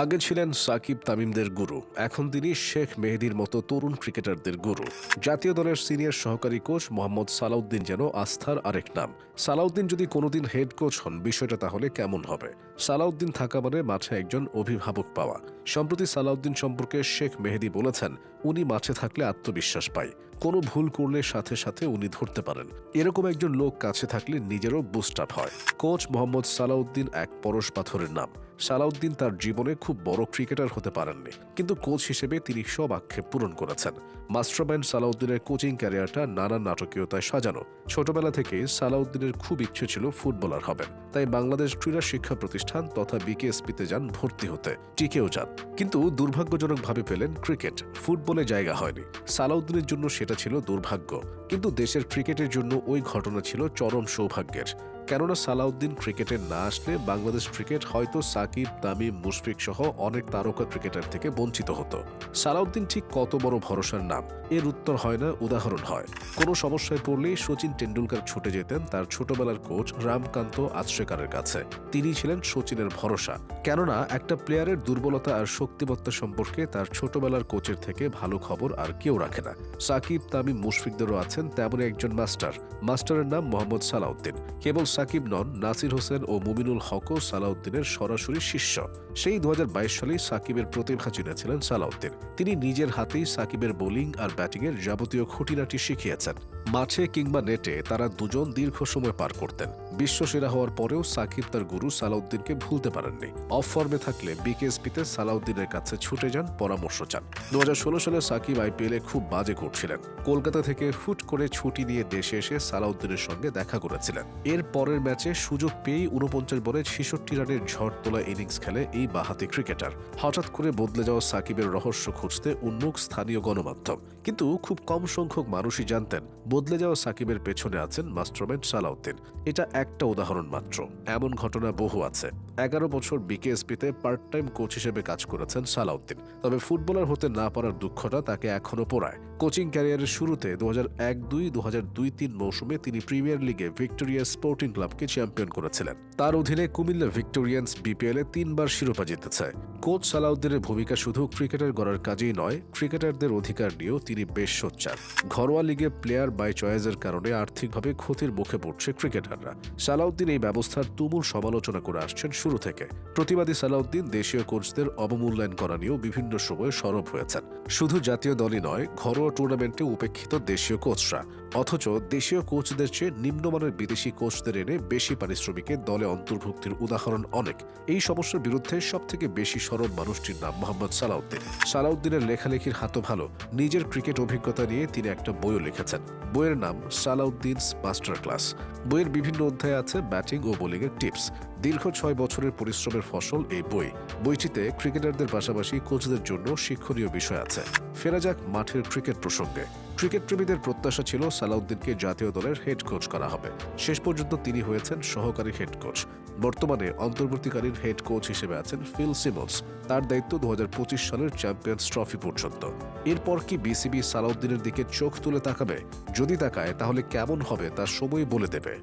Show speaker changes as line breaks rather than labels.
আগে ছিলেন সাকিব তামিমদের গুরু, এখন তিনি শেখ মেহেদির মতো তরুণ ক্রিকেটারদের গুরু। জাতীয় দলের সিনিয়র সহকারী কোচ মোহাম্মদ সালাউদ্দিন যেন আস্থার আরেক নাম। সালাউদ্দিন যদি কোনোদিন হেড কোচ হন, বিষয়টা তাহলে কেমন হবে? সালাউদ্দিন থাকা মানে মাঠে একজন অভিভাবক পাওয়া। সম্প্রতি সালাউদ্দিন সম্পর্কে শেখ মেহেদি বলেছেন, উনি মাঠে থাকলে আত্মবিশ্বাস পায়। কোনো ভুল করলে সাথে সাথে উনি ধরতে পারেন। এরকম একজন লোক কাছে থাকলে নিজেরও বুস্ট আপ হয়। কোচ মোহাম্মদ সালাউদ্দিন এক পরশ পাথরের নাম। সালাউদ্দিন তার জীবনে খুব বড় ক্রিকেটার হতে পারেননি, কিন্তু কোচ হিসেবে তিনি সব আক্ষেপ পূরণ করেছেন। মাস্টারম্যান সালাউদ্দিনের কোচিং ক্যারিয়ারটা নানান নাটকীয়তায় সাজানো। ছোটবেলা থেকে সালাউদ্দিনের খুব ইচ্ছে ছিল ফুটবলার হবেন। তাই বাংলাদেশ ক্রীড়া শিক্ষা প্রতিষ্ঠান তথা বিকেএসপিতে যান ভর্তি হতে। টিকেও যান। কিন্তু দুর্ভাগ্যজনকভাবে পেলেন ক্রিকেট। ফুটবলে জায়গা হয়নি। সালাউদ্দিনের জন্য সেটা ছিল দুর্ভাগ্য। কিন্তু দেশের ক্রিকেটের জন্য ওই ঘটনা ছিল চরম সৌভাগ্যের। কেননা সালাউদ্দিন ক্রিকেটে না আসলে বাংলাদেশ ক্রিকেট হয়তো সাকিব, তামিম, মুশফিক সহ অনেক তারকা ক্রিকেটার থেকে বঞ্চিত হতো। সালাউদ্দিন ঠিক কত বড় ভরসার নাম? এর উত্তর হয় না, উদাহরণ হয়। কোনো সমস্যায় পড়লেই সচিন টেন্ডুলকার ছুটে যেতেন তার ছোটবেলার কোচ রামকান্ত আশ্রেকারের কাছে। তিনি ছিলেন সচিনের ভরসা। কেননা, একটা প্লেয়ারের দুর্বলতা আর শক্তিমত্তা সম্পর্কে তার ছোটবেলার কোচের থেকে ভালো খবর আর কেউ রাখে না। সাকিব, তামিম, মুশফিকদেরও আছেন তেমনই একজন মাস্টার। মাস্টারের নাম মোহাম্মদ সালাউদ্দিন। কেবল সাকিব নন, নাসির হোসেন ও মুমিনুল হকও সালাউদ্দিনের সরাসরি শিষ্য। সেই দু হাজার বাইশ সালেই সাকিবের প্রতিভা চিনেছিলেন সালাউদ্দিন। তিনি নিজের হাতেই সাকিবের বোলিং আর ব্যাটিংয়ের যাবতীয় খুঁটিনাটি শিখিয়েছেন। মাঠে কিংবা নেটে তারা দুজন দীর্ঘ সময় পার করতেন। বিশ্বসেরা হওয়ার পরেও সাকিব তার গুরু সালাউদ্দিনকে ভুলতে পারেননি। অফ ফর্মে থাকলে বিকেএসপিতে সালাউদ্দিনের কাছে ছুটে যান পরামর্শ চান। দু সালে সাকিব আইপিএলে খুব বাজে করছিলেন। কলকাতা থেকে হুট করে ছুটি নিয়ে দেশে এসে সালাউদ্দিনের সঙ্গে দেখা করেছিলেন। এর পরের ম্যাচে সুযোগ পেয়েই উনপঞ্চাশ বলে ছেষট্টি রানের ঝড় তোলা ইনিংস খেলে এই বাহাতি ক্রিকেটার। হঠাৎ করে বদলে যাওয়া সাকিবের রহস্য খুঁজতে উন্মুখ স্থানীয় গণমাধ্যম। কিন্তু খুব কম সংখ্যক মানুষই জানতেন বদলে যাওয়া সাকিবের পেছনে আছেন মাস্টারমেন্ট সালাউদ্দিন। এটা একটা উদাহরণ মাত্র। এমন ঘটনা বহু আছে। এগারো বছর বিকেএসপিতে পার্ট টাইম কোচ হিসেবে কাজ করেছেন সালাউদ্দিন। তবে ফুটবলার হতে না পারার দুঃখটা তাকে এখনও পোড়ায়। কোচিং ক্যারিয়ারের শুরুতে দু হাজার এক দুই দু হাজার দুই তিন মৌসুমে তিনি প্রিমিয়ার লিগে ভিক্টোরিয়া স্পোর্টিং ক্লাবকে চ্যাম্পিয়ন করেছিলেন। তার অধীনে কুমিল্লা ভিক্টোরিয়ান্স বিপিএল এ তিনবার শিরোপা জিতেছে। কোচ সালাউদ্দিনের ভূমিকা শুধু ক্রিকেটার গড়ার কাজেই নয়, ক্রিকেটারদের অধিকার নিয়েও তিনি বেশ সোচ্চার। ঘরোয়া লিগে প্লেয়ার বাই চয়েসের কারণে আর্থিকভাবে ক্ষতির মুখে পড়ছে ক্রিকেটাররা। সালাউদ্দিন এই ব্যবস্থার তুমুল সমালোচনা করে আসছেন শুরু থেকে। প্রতিবাদী সালাউদ্দিন দেশীয় কোচদের অবমূল্যায়ন করা নিয়েও বিভিন্ন সময়ে সরব হয়েছেন। শুধু জাতীয় দলই নয়, ঘরোয়া টুর্নামেন্টে উপেক্ষিত দেশীয় কোচরা অথচ দেশীয় কোচদের চেয়ে নিম্নমানের বিদেশি কোচদের এনে বেশি পারিশ্রমিকে দলে অন্তর্ভুক্তির উদাহরণ অনেক। এই সমস্যার বিরুদ্ধে সবথেকে বেশি সরব মানুষটির নাম মোহাম্মদ সালাউদ্দিন। সালাউদ্দিনের লেখালেখির হাতও ভালো। নিজের ক্রিকেট অভিজ্ঞতা নিয়ে তিনি একটা বইও লিখেছেন। বইয়ের নাম সালাউদ্দিনস মাস্টার ক্লাস বইয়ের বিভিন্ন অধ্যায়ে আছে ব্যাটিং ও বোলিংয়ের টিপস। দীর্ঘ ছয় বছরের পরিশ্রমের ফসল এই বই। বইটিতে ক্রিকেটারদের পাশাপাশি কোচদের জন্য শিক্ষণীয় বিষয় আছে। ফেরা যাক মাঠের ক্রিকেট প্রসঙ্গে। ক্রিকেট প্রেমীদের প্রত্যাশা ছিল সালাউদ্দিনকে জাতীয় দলের হেড কোচ করা হবে। শেষ পর্যন্ত তিনি হয়েছেন সহকারী হেড কোচ। বর্তমানে অন্তর্বর্তীকালীন হেড কোচ হিসেবে আছেন ফিল সিমন্স। তার দায়িত্ব দু হাজার পঁচিশ সালের চ্যাম্পিয়ন্স ট্রফি পর্যন্ত। এরপর কি বিসিবি সালাউদ্দিনের দিকে চোখ তুলে তাকাবে? যদি তাকায়, তাহলে কেমন হবে তা সময় বলে দেবে।